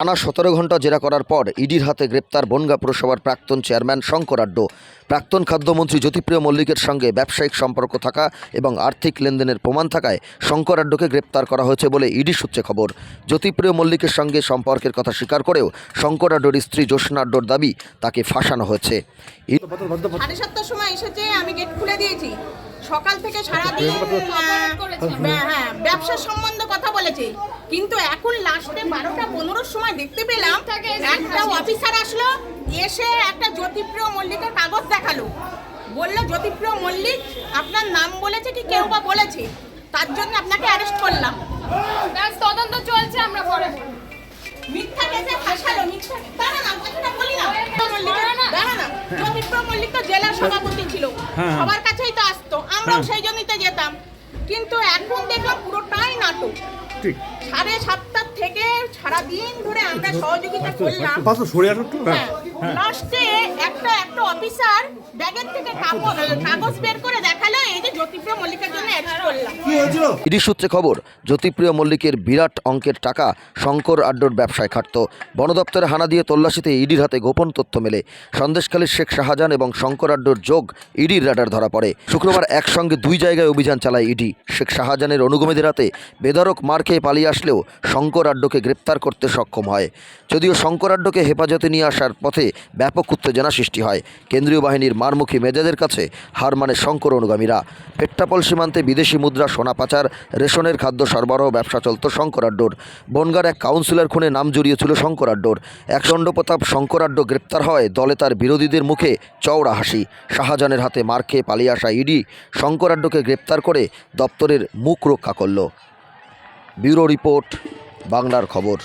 টানা সতেরো ঘণ্টা জেরা করার পর ইডির হাতে গ্রেপ্তার বনগা পুরসভার প্রাক্তন চেয়ারম্যান শঙ্কর আড্ডো। প্রাক্তন খাদ্যমন্ত্রী জ্যোতিপ্রিয় মল্লিকের সঙ্গে ব্যবসায়িক সম্পর্ক থাকা এবং আর্থিক লেনদেনের প্রমাণ থাকায় শঙ্কর আড্ডোকে গ্রেপ্তার করা হয়েছে বলে ইডি সূত্রে খবর। জ্যোতিপ্রিয় মল্লিকের সঙ্গে সম্পর্কের কথা স্বীকার করেও শঙ্কর আড্ডর স্ত্রী জ্যোৎস্না আড্ডর দাবি তাকে ফাঁসানো হয়েছে। সকাল থেকে সারাদিন আহ, ব্যা- হ্যাঁ ব্যবসার সম্বন্ধে কথা বলেছে। কিন্তু এখন লাস্টে বারোটা পনেরোর সময় দেখতে পেলাম একটা অফিসার আসলো এসে একটা জ্যোতিপ্রিয় মল্লিকের কাগজ দেখাল। বলল জ্যোতিপ্রিয় মল্লিক আপনার নাম বলেছে কি কেউ বা বলেছে? তার জন্য আপনাকে অ্যারেস্ট করলাম। ব্যাস তদন্ত চলছে আমরা পরে মিথ্যা কেসে ফাঁসালো মিথ্যা দাঁড়া না কথাটা বলি না। মল্লিকের- দাঁড়া না। জ্যোতিপ্রিয় মল্লিক তো জেলার সভাপতি। ছিল। সবার কাছেই তো আসতো আমরাও সেই জন্যই তো যেতাম। কিন্তু এখন দেখলাম পুরোটাই নাটক। ঠিক। সাড়ে সাতটার থেকে সারাদিন ধরে আমরা সহযোগিতা করলাম। সরে হ্যাঁ। লাস্টে একটা একটা অফিসার ব্যাগের থেকে কাগজ কাগজ বের করে দেখাল এই যে জ্যোতিপ্রিয় মল্লিকের জন্য অ্যারেস্ট করলাম। ইডি সূত্রে খবর জ্যোতিপ্রিয় মল্লিকের বিরাট অঙ্কের টাকা শঙ্কর আড্ডর ব্যবসায় খাটত। বন দপ্তরে হানা দিয়ে তল্লাশিতে ইডির হাতে গোপন তথ্য মেলে। সন্দেশখালীর শেখ শাহজাহান এবং শঙ্কর আড্ডর যোগ ইডির রাডার ধরা পড়ে। শুক্রবার একসঙ্গে দুই জায়গায় অভিযান চালায় ইডি। শেখ শাহজাহানের অনুগমীদের হাতে বেদরক মার খেয়ে পালিয়ে আসলেও শঙ্কর আড্ডকে গ্রেপ্তার করতে সক্ষম হয়। যদিও শঙ্কর আড্ডকে হেফাজতে নিয়ে আসার পথে ব্যাপক উত্তেজনা সৃষ্টি হয়। কেন্দ্রীয় বাহিনীর মারমুখী মেজাজের কাছে হার মানে শঙ্কর অনুগামীরা। পেট্টাপল সীমান্তে বিদেশি মুদ্রা, সোনা পাচার, রেশনের খাদ্য সরবরাহ, ব্যবসা চলত শঙ্কর আড্ডোর বনগার এক কাউন্সিলর খুনে নাম জড়িয়েছিল শঙ্কর আড্ডোর এক দণ্ডপ্রতাপ শঙ্কর আড্ড গ্রেপ্তার হয়, দলে তার বিরোধীদের মুখে চওড়া হাসি। শাহজাহানের হাতে মার খেয়ে পালিয়ে আসা ইডি শঙ্কর আড্ডকে গ্রেপ্তার করে দপ্তরের মুখ রক্ষা করল। ব্যুরো রিপোর্ট, বাংলার খবর।